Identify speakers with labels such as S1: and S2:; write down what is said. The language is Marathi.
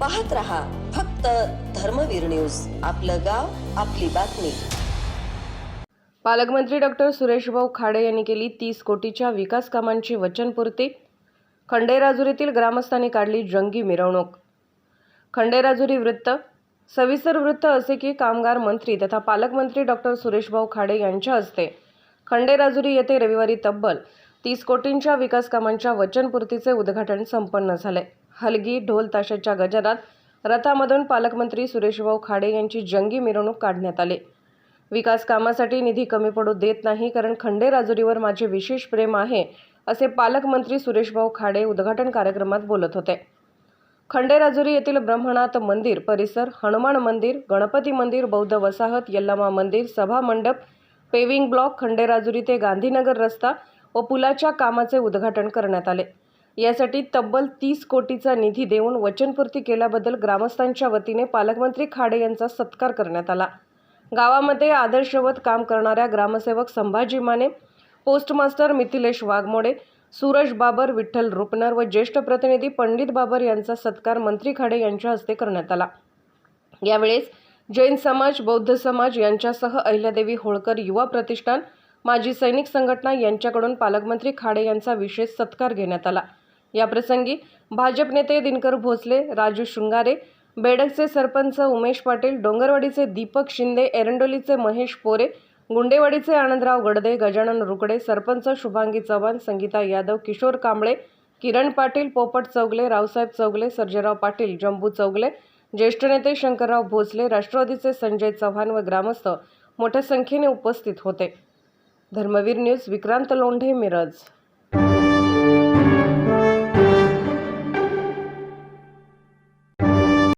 S1: पाहत रहा फक्त धर्मवीर न्यूज. आपलं गाव आपली बातमी.
S2: पालकमंत्री डॉक्टर सुरेशभाऊ खाडे यांनी केली तीस कोटीच्या विकास कामांची वचनपूर्ती. खंडेराजुरीतील ग्रामस्थांनी काढली जंगी मिरवणूक. खंडेराजुरी वृत्त. सविस्तर वृत्त असे की कामगार मंत्री तथा पालकमंत्री डॉक्टर सुरेशभाऊ खाडे यांच्या हस्ते खंडेराजुरी येथे रविवारी तब्बल तीस कोटींच्या विकास कामांच्या वचनपूर्तीचे उद्घाटन संपन्न झाले. हलगी ढोल ताशाच्या गजरात रथामधून पालकमंत्री सुरेशभाऊ खाडे यांची जंगी मिरवणूक काढण्यात आली. विकास कामासाठी निधी कमी पडू देत नाही कारण खंडेराजुरीवर माझे विशेष प्रेम आहे असे पालकमंत्री सुरेशभाऊ खाडे उद्घाटन कार्यक्रमात बोलत होते. खंडेराजुरी येथील ब्रह्मनाथ मंदिर परिसर हनुमान मंदिर गणपती मंदिर बौद्ध वसाहत यल्लामा मंदिर सभा मंडप पेविंग ब्लॉक खंडेराजुरी ते गांधीनगर रस्ता व पुलाच्या कामाचे उद्घाटन करण्यात आले. यासाठी तब्बल तीस कोटीचा निधी देऊन वचनपूर्ती केल्याबद्दल ग्रामस्थांच्या वतीने पालकमंत्री खाडे यांचा सत्कार करण्यात आला. गावामध्ये आदर्शवत काम करणाऱ्या ग्रामसेवक संभाजी माने पोस्टमास्टर मिथिलेश वाघमोडे सूरज बाबर विठ्ठल रुपनर व ज्येष्ठ प्रतिनिधी पंडित बाबर यांचा सत्कार मंत्री खाडे यांच्या हस्ते करण्यात आला. यावेळेस जैन समाज बौद्ध समाज यांच्यासह अहिल्यादेवी होळकर युवा प्रतिष्ठान माजी सैनिक संघटना यांच्याकडून पालकमंत्री खाडे यांचा विशेष सत्कार घेण्यात आला. याप्रसंगी भाजप नेते दिनकर भोसले राजू शृंगारे बेडकचे सरपंच उमेश पाटील डोंगरवाडीचे दीपक शिंदे एरंडोलीचे महेश पोरे गुंडेवाडीचे आनंदराव गडदे गजानन रुकडे सरपंच शुभांगी चव्हाण संगीता यादव किशोर कांबळे किरण पाटील पोपट चौगले रावसाहेब चौगले सर्जेराव पाटील जंबू चौगले ज्येष्ठ नेते शंकरराव भोसले राष्ट्रवादीचे संजय चव्हाण व ग्रामस्थ मोठ्या संख्येने उपस्थित होते. धर्मवीर न्यूज विक्रांत लोंढे मिरज.